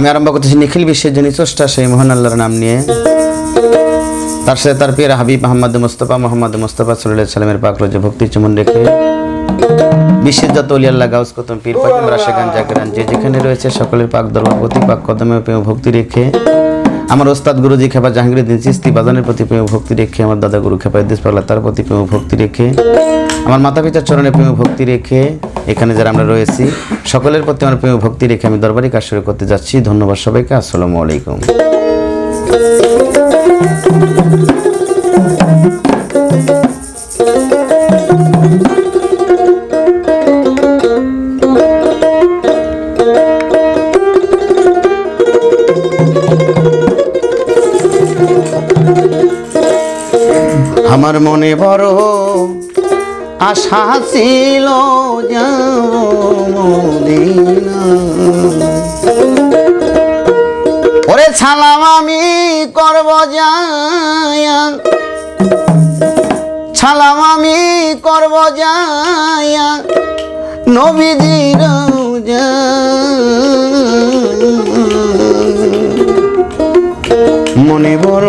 আমি আরম্ভ করতেছি নিখিল বিশ্বের যিনি স্রষ্টা, সেই মোহন আল্লাহর নাম নিয়ে। তার সাথে তার পীর হাবিব মোহাম্মদ মুস্তফা মোহাম্মদ মুস্তফা সাল্লাহ সাল্লামের পাক রোজে ভক্তি চুমন রেখে বিশ্বের যত আল্লাহ, গাউস কতম পীর পাকিম রাশেগান জাগরান যে যেখানে রয়েছে, সকলের পাক দরবার, প্রতি পাক কদমে ভক্তি রেখে আমার ওস্তাদ গুরুজি খেপা জাহাঙ্গীরুদ্দিন চিস্তি বাজানের প্রতি প্রেম ভক্তি রেখে আমার দাদা গুরু খেপা ইদ্দিস পাল্লা তার প্রতি প্রেম ভক্তি রেখে আমার মাতা পিতার চরণে প্রেম ভক্তি রেখে এখানে যারা আমরা রয়েছি সকলের প্রতি আমার প্রেম ভক্তি রেখে আমি দরবারি কাজ শুরু করতে যাচ্ছি। ধন্যবাদ সবাইকে আসসালামু আলাইকুম। বড় আশা ছিল ওরে ছালাম আমি করব যায়া ছালাম আমি করব যায়া নবীজির। মনে বড়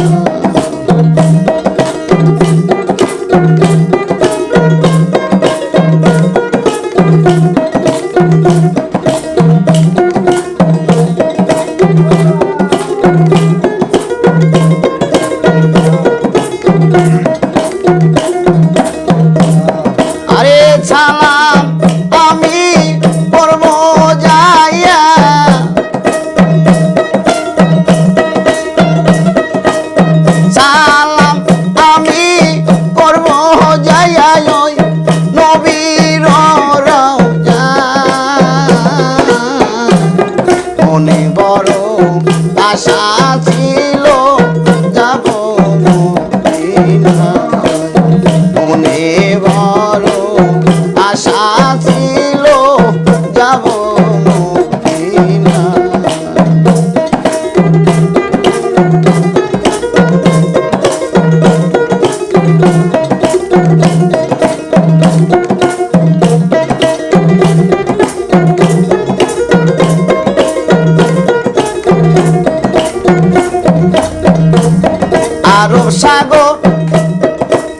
আরব সাগর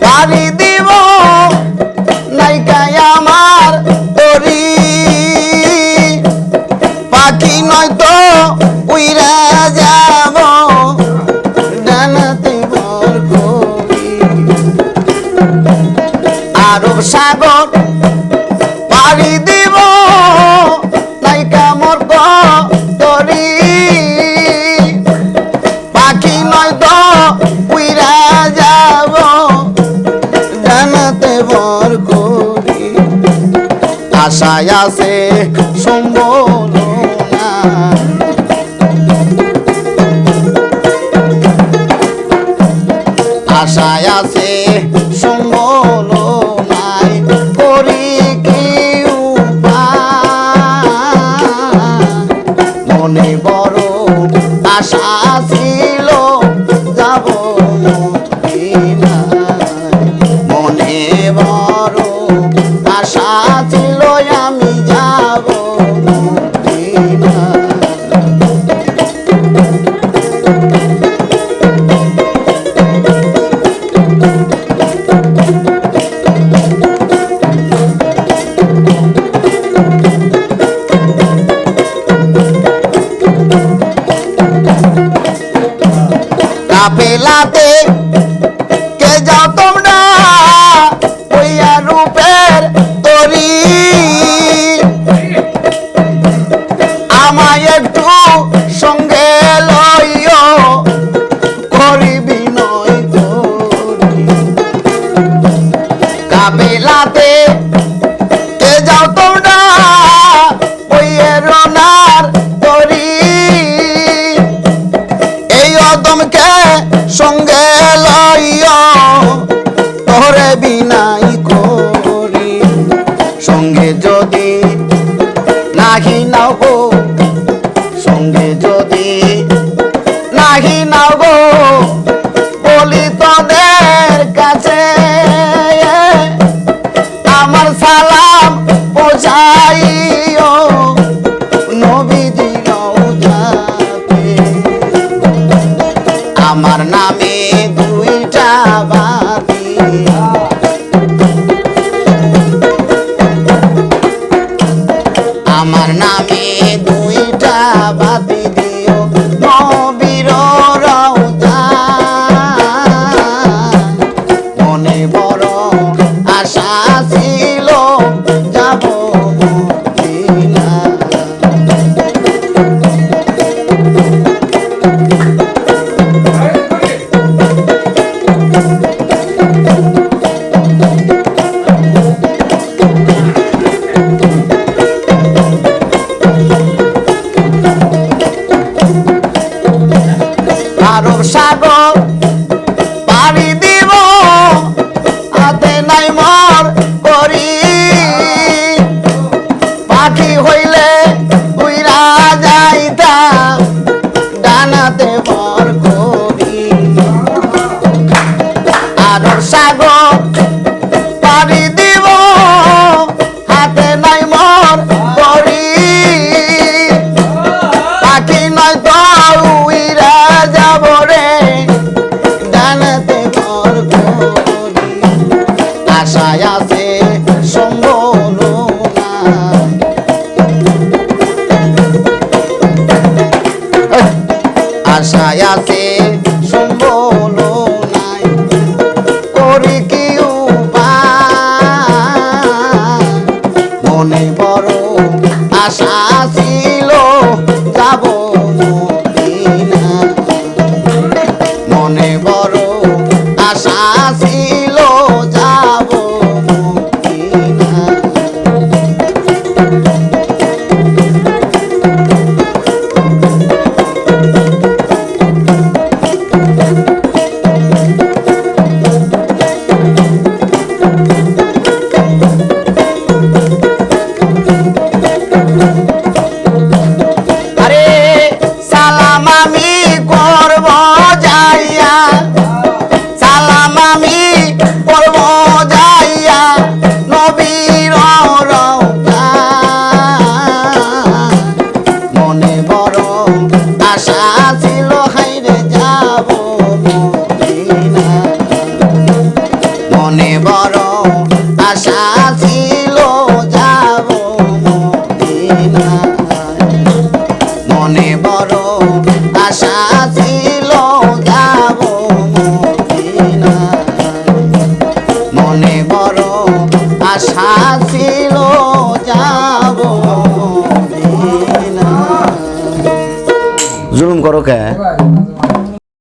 পাড়ি দিব। নাইকায় আমার তরি। পাখি নয়তো উইরা যাব, ডানাতে বর করি। আরব সাগর পাড়ি দিব। নাইকা মোর আশায় আছে সম্বল আশায় আছে সম্বল নাই করি কি? মনে বড় আশা মেলাতে। কে যাও তোমরা ওই রোনার তরি এই অদমকে সঙ্গে লইয় তোরে বিনাই করি। সঙ্গে যদি আদর সাগর। casa. আরে সালাম আমি করব যাইয়া। সালাম আমি করব যাইয়া নবীর মনে বড় আশা আশা ছিল যাব মনে বড় আশা ছিল জুলুম করো কে?